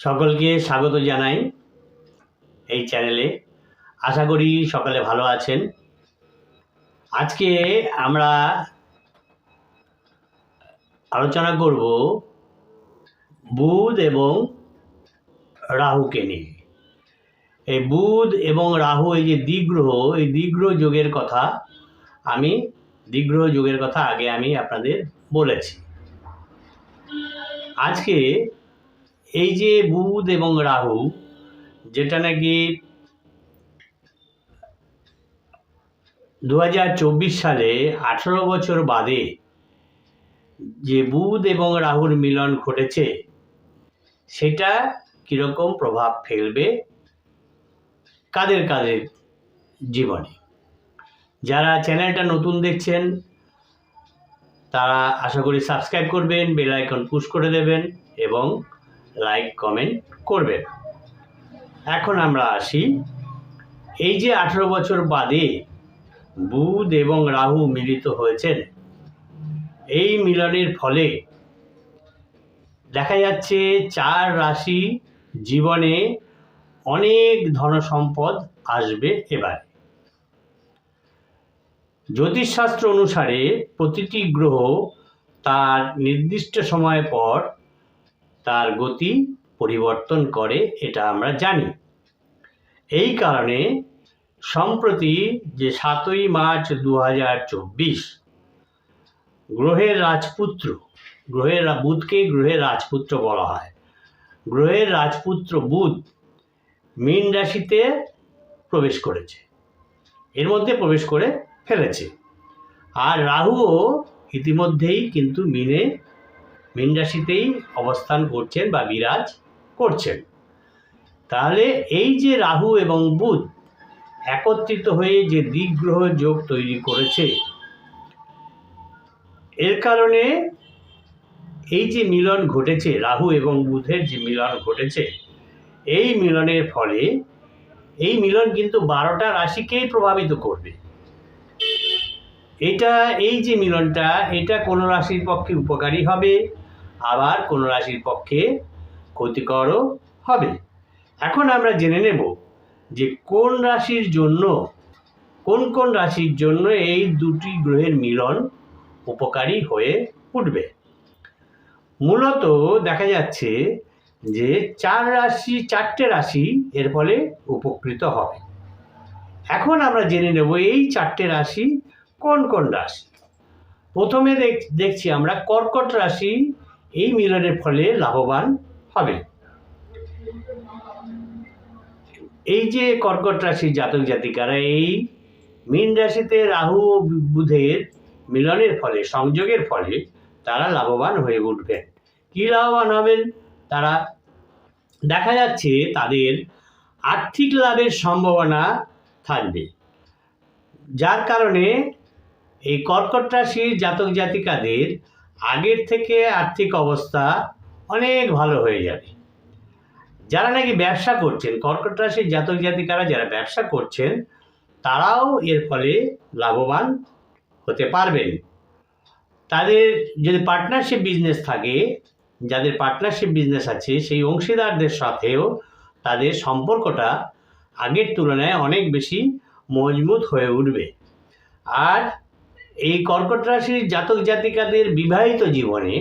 সকলকে স্বাগত জানাই এই চ্যানেলে। আশা করি সকালে ভালো আছেন। আজকে আমরা আলোচনা করব বুধ এবং রাহুকে নিয়ে। এই বুধ এবং রাহু, এই যে দিগ্রহ এই দিগ্রহ যোগের কথা আমি দিগ্রহ যোগের কথা আগে আমি আপনাদের বলেছি। আজকে এই যে বুধ এবং রাহু, যেটা নাকি দু হাজার চব্বিশ সালে আঠেরো বছর বাদে যে বুধ এবং রাহুর মিলন ঘটেছে, সেটা কীরকম প্রভাব ফেলবে কাদের কাদের জীবনে? যারা চ্যানেলটা নতুন দেখছেন, তারা আশা করি সাবস্ক্রাইব করবেন, বেল আইকন পুশ করে দেবেন এবং লাইক, কমেন্ট করবেন এখন আমরা আসি। এই যে আঠেরো বছর বাদে বুধ এবং রাহু মিলিত হয়েছেন, এই মিলনের ফলে দেখা যাচ্ছে চার রাশি জীবনে অনেক ধনসম্পদ আসবে এবার। জ্যোতিষশাস্ত্র অনুসারে প্রতিটি গ্রহ তার নির্দিষ্ট সময় পর তার গতি পরিবর্তন করে, এটা আমরা জানি। এই কারণে সম্প্রতি যে সাতই মার্চ দু হাজার চব্বিশ, গ্রহের রাজপুত্র, গ্রহের বুধকে গ্রহের রাজপুত্র বলা হয়। গ্রহের রাজপুত্র বুধ মীন রাশিতে প্রবেশ করেছে। এর মধ্যে প্রবেশ করে ফেলেছে। আর রাহুও ইতিমধ্যেই কিন্তু মিনে মীন রাশিতেই অবস্থান করছেন বা বিরাজ করছেন। তাহলে এই যে রাহু এবং বুধ একত্রিত হয়ে যে দিগ্গ্রহ যোগ তৈরি করেছে, এর কারণে এই যে মিলন ঘটেছে, রাহু এবং বুধের যে মিলন ঘটেছে, এই মিলনের ফলে এই মিলন কিন্তু বারোটা রাশিকেই প্রভাবিত করবে। এটা, এই যে মিলনটা, এটা কোনো রাশির পক্ষে উপকারী হবে? আবার কোনো রাশির পক্ষে ক্ষতিকরও হবে। এখন আমরা জেনে নেব যে কোন রাশির জন্য, কোন কোন রাশির জন্য এই দুটি গ্রহের মিলন উপকারী হয়ে উঠবে। মূলত দেখা যাচ্ছে যে চার রাশি, চারটে রাশি এর ফলে উপকৃত হবে। এখন আমরা জেনে নেব এই চারটে রাশি কোন কোন রাশি। প্রথমে দেখ, দেখছি আমরা কর্কট রাশি এই মিলনের ফলে লাভবান হবে। এই যে কর্কট রাশির জাতক জাতিকারা, এই মীন রাশিতে রাহু ও বুধের মিলনের ফলে, সংযোগের ফলে তারা লাভবান হয়ে উঠবেন কী লাভবান হবেন? তারা দেখা যাচ্ছে তাদের আর্থিক লাভের সম্ভাবনা থাকবে। যার কারণে এই কর্কট রাশির জাতক জাতিকাদের আগের থেকে আর্থিক অবস্থা অনেক ভালো হয়ে যাবে। যারা নাকি ব্যবসা করছেন, কর্কট রাশির জাতক জাতিকারা যারা ব্যবসা করছেন, তারাও এর ফলে লাভবান হতে পারবেন। তাদের যদি পার্টনারশিপ বিজনেস থাকে, যাদের পার্টনারশিপ বিজনেস আছে, সেই অংশীদারদের সাথেও তাদের সম্পর্কটা আগের তুলনায় অনেক বেশি মজবুত হয়ে উঠবে। আর এই কর্কট রাশির জাতক জাতিকাদের বিবাহিত জীবনে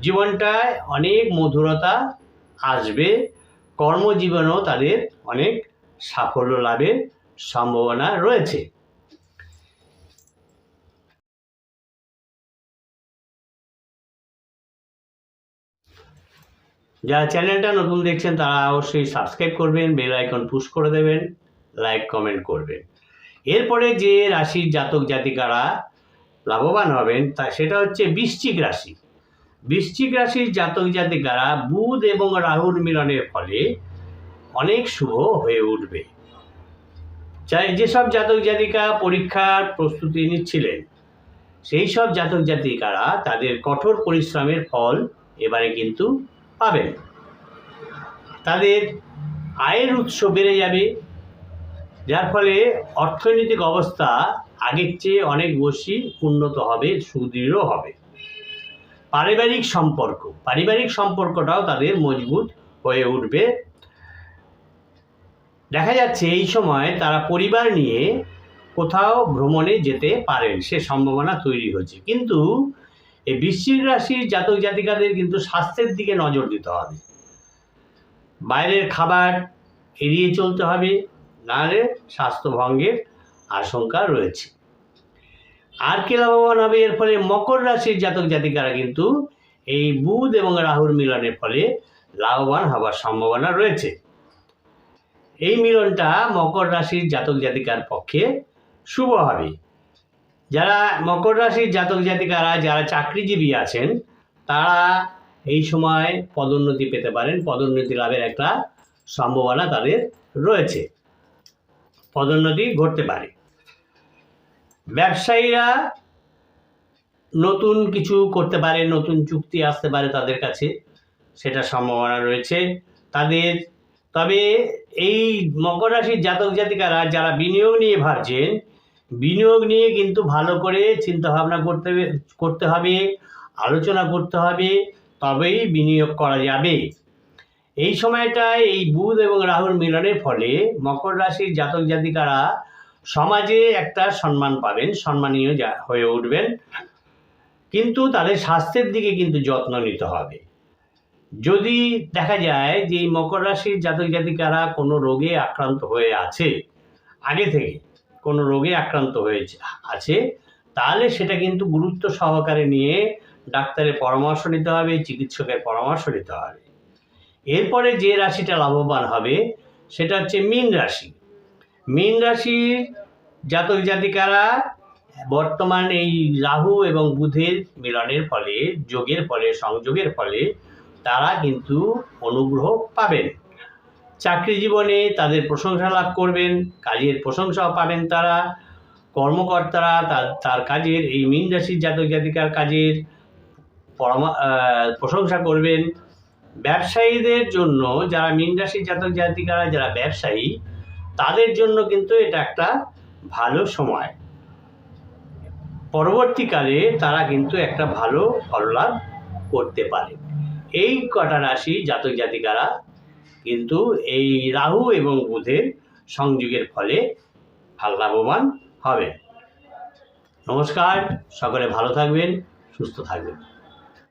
জীবনটায় অনেক মধুরতা আসবে, কর্মজীবনেও তাদের অনেক সাফল্য লাভের সম্ভাবনা রয়েছে। যারা চ্যানেলটা নতুন দেখছেন তারা অবশ্যই সাবস্ক্রাইব করবেন, বেল আইকন পুশ করে দেবেন, লাইক, কমেন্ট করবেন। এরপরে যে রাশির জাতক জাতিকারা লাভবান হবেন, তা সেটা হচ্ছে বৃশ্চিক রাশি। বৃশ্চিক রাশির জাতক জাতিকারা বুধ এবং রাহুর মিলনের ফলে অনেক শুভ হয়ে উঠবে। চাই যেসব জাতক জাতিকা পরীক্ষার প্রস্তুতি নিচ্ছিলেন, সেই সব জাতক জাতিকারা তাদের কঠোর পরিশ্রমের ফল এবারে কিন্তু পাবেন। তাদের আয়ের উৎস বেড়ে যাবে যার ফলে অর্থনৈতিক অবস্থা আগের চেয়ে অনেক বেশি উন্নত হবে, সুদৃঢ় হবে। পারিবারিক সম্পর্ক, পারিবারিক সম্পর্কটাও তাদের মজবুত হয়ে উঠবে। দেখা যাচ্ছে এই সময় তারা পরিবার নিয়ে কোথাও ভ্রমণে যেতে পারেন, সে সম্ভাবনা তৈরি হচ্ছে। কিন্তু এই বৃশ্চিক রাশির জাতক জাতিকাদের কিন্তু স্বাস্থ্যের দিকে নজর দিতে হবে। বাইরের খাবার এড়িয়ে চলতে হবে নাহলে স্বাস্থ্যভঙ্গের আশঙ্কা রয়েছে। আর কে লাভবান হবে? এর ফলে মকর রাশির জাতক জাতিকারা কিন্তু এই বুধ এবং রাহুর মিলনের ফলে লাভবান হওয়ার সম্ভাবনা রয়েছে। এই মিলনটা মকর রাশির জাতক জাতিকার পক্ষে শুভ হবে। যারা মকর রাশির জাতক জাতিকারা, যারা চাকরিজীবী আছেন, তারা এই সময় পদোন্নতি পেতে পারেন। পদোন্নতি লাভের একটা সম্ভাবনা তাদের রয়েছে। পদোন্নতি ঘটতে পারে। ব্যবসায়ীরা নতুন কিছু করতে পারে, নতুন চুক্তি আসতে পারে তাদের কাছে, সেটা সম্ভাবনা রয়েছে। তাদের, তবে এই মকর রাশির জাতক জাতিকারা যারা বিনিয়োগ নিয়ে ভাবছেন, বিনিয়োগ নিয়ে কিন্তু ভালো করে চিন্তাভাবনা করতে করতে হবে, আলোচনা করতে হবে, তবেই বিনিয়োগ করা যাবে। এই সময়টায় এই বুধ এবং রাহুর মিলনের ফলে মকর রাশির জাতক জাতিকারা সমাজে একটা সম্মান পাবেন, সম্মানীয় হয়ে উঠবেন। কিন্তু তাদের স্বাস্থ্যের দিকে কিন্তু যত্ন নিতে হবে। যদি দেখা যায় যে মকর রাশির জাতক জাতিকারা কোনো রোগে আক্রান্ত হয়ে আছে, আগে থেকে কোনো রোগে আক্রান্ত হয়েছে আছে, তাহলে সেটা কিন্তু গুরুত্ব সহকারে নিয়ে ডাক্তারের পরামর্শ নিতে হবে, চিকিৎসকের পরামর্শ নিতে হবে। এরপরে যে রাশিটা লাভবান হবে, সেটা হচ্ছে মীন রাশি। মীন রাশির জাতক জাতিকারা বর্তমান এই রাহু এবং বুধের মিলনের ফলে, যোগের ফলে, সংযোগের ফলে তারা কিন্তু অনুগ্রহ পাবেন। চাকরি জীবনে তাদের প্রশংসা লাভ করবেন, কাজের প্রশংসাও পাবেন তারা, কর্মকর্তারা তার তার কাজের, এই মীন রাশির জাতক জাতিকার কাজের পরামা প্রশংসা করবেন। ব্যবসায়ীদের জন্য যারা মীন রাশির জাতক জাতিকারা, যারা ব্যবসায়ী, তাদের জন্য কিন্তু এটা একটা ভালো সময়। পরবর্তীকালে তারা কিন্তু একটা ভালো ফললাভ করতে পারে। এই কটা রাশি জাতক জাতিকারা কিন্তু এই রাহু এবং বুধের সংযোগের ফলে লাভবান হবে। নমস্কার, সকলে ভালো থাকবেন, সুস্থ থাকবেন।